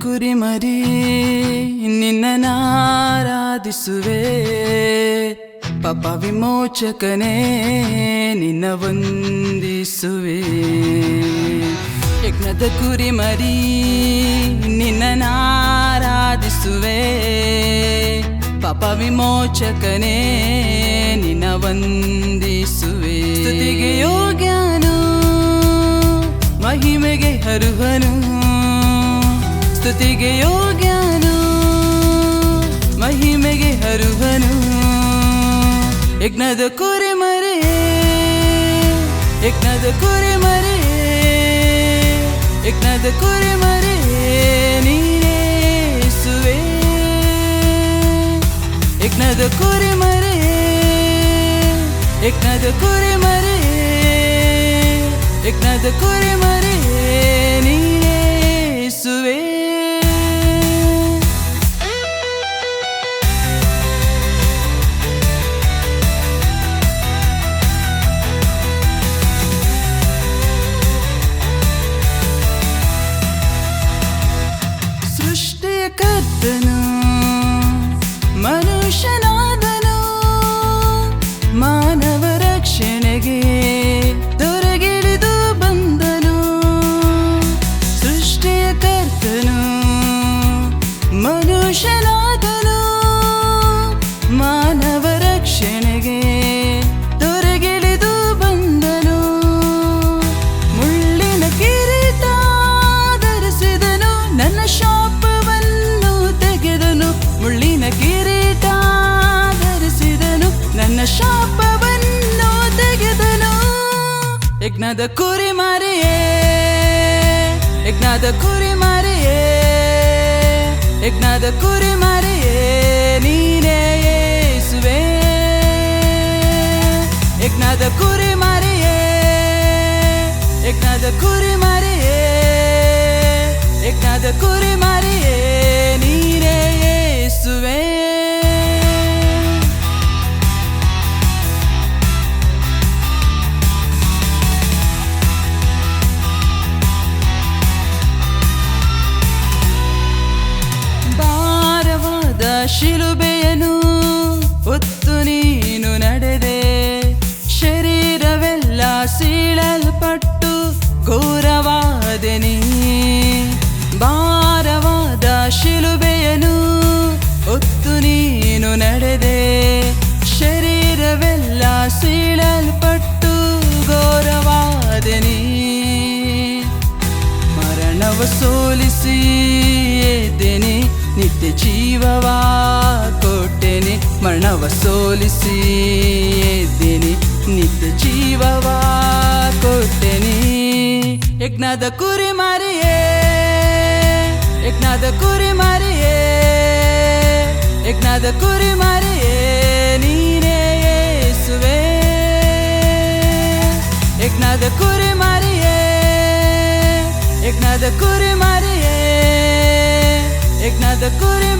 ಕುರಿಮರಿ, ನಿನ್ನ ನಾರಾಧಿಸುವೆ. ಪಾಪ ವಿಮೋಚಕನೇ ನಿನ್ನ ವಂದಿಸುವೆ. ಯಜ್ಞದ ಕುರಿಮರಿ, ನಿನ್ನ ನಾರಾಧಿಸುವೆ. ಪಾಪ ವಿಮೋಚಕನೇ ನಿನ್ನ ವಂದಿಸುವೆ. ಸ್ತುತಿಗೆ ಯೋಗ್ಯನು, ಮಹಿಮೆಗೆ ಹರುಹನು ಸ್ತುತಿಗೆ ಯೋಗ್ಯನು, ಮಹಿಮೆಗೆ ಹರುಹನು ಯಜ್ಞದ ಕುರಿಮರಿ ಯಜ್ಞದ ಕುರಿಮರಿ ಯಜ್ಞದ ಕುರಿಮರಿ ನೀನೇ ಯೇಸುವೇ ಯಜ್ಞದ ಕುರಿಮರಿ ಯಜ್ಞದ ಕುರಿಮರಿ ಯಜ್ಞದ ಕುರಿಮರಿ ನೀನೇ ಕರ್ತನು ಮನುಷ್ಯನಾದನು ಮಾನವ ರಕ್ಷಣೆಗೆ ಯಜ್ಞದ ಕುರಿ ಮಾರಿಯೇ ಯಜ್ಞದ ಕುರಿ ಮಾರಿಯೇ ಯಜ್ಞದ ಕುರಿ ಮಾರಿಯೇ ನೀನೇ ಯೇಸುವೇ ಯಜ್ಞದ ಕುರಿ ಶಿಲುಬೆಯನು, ಹೊತ್ತು ನೀನು ನಡೆದೆ. ಶರೀರವೆಲ್ಲ ಸೀಳಲ್ಪಟ್ಟು ಘೋರವಾದೆ ನೀ. ಭಾರವಾದ ಶಿಲುಬೆಯನು, ಹೊತ್ತು ನೀನು ನಡೆದೆ. ಶರೀರವೆಲ್ಲ ಸೀಳಲ್ಪಟ್ಟು ಘೋರವಾದೆ ನೀ. ಮರಣವ ಸೋಲಿಸಿ ಎದ್ದೇನೆ ನಿತ್ಯ ಜೀವವಾ ಕೊಟ್ಟೆನೆ ಮರಣವ ಸೋಲಿಸಿ ಎದ್ದೇನೆ. ನಿತ್ಯ ಜೀವವಾ ಕೊಟ್ಟೆನೆ. ಯಜ್ಞದ ಕುರಿ ಮಾರಿಯೇ, ಯಜ್ಞದ ಕುರಿ ಮಾರಿಯೇ, ಯಜ್ಞದ ಕುರಿ ಮಾರಿಯೇ, ನೀನೇ ಯೇಸುವೇ ಯಜ್ಞದ ಕುರಿ ಮಾರಿಯೇ, ಯಜ್ಞದ ಕುರಿ ಮಾರಿಯೇ. एक नद कुरी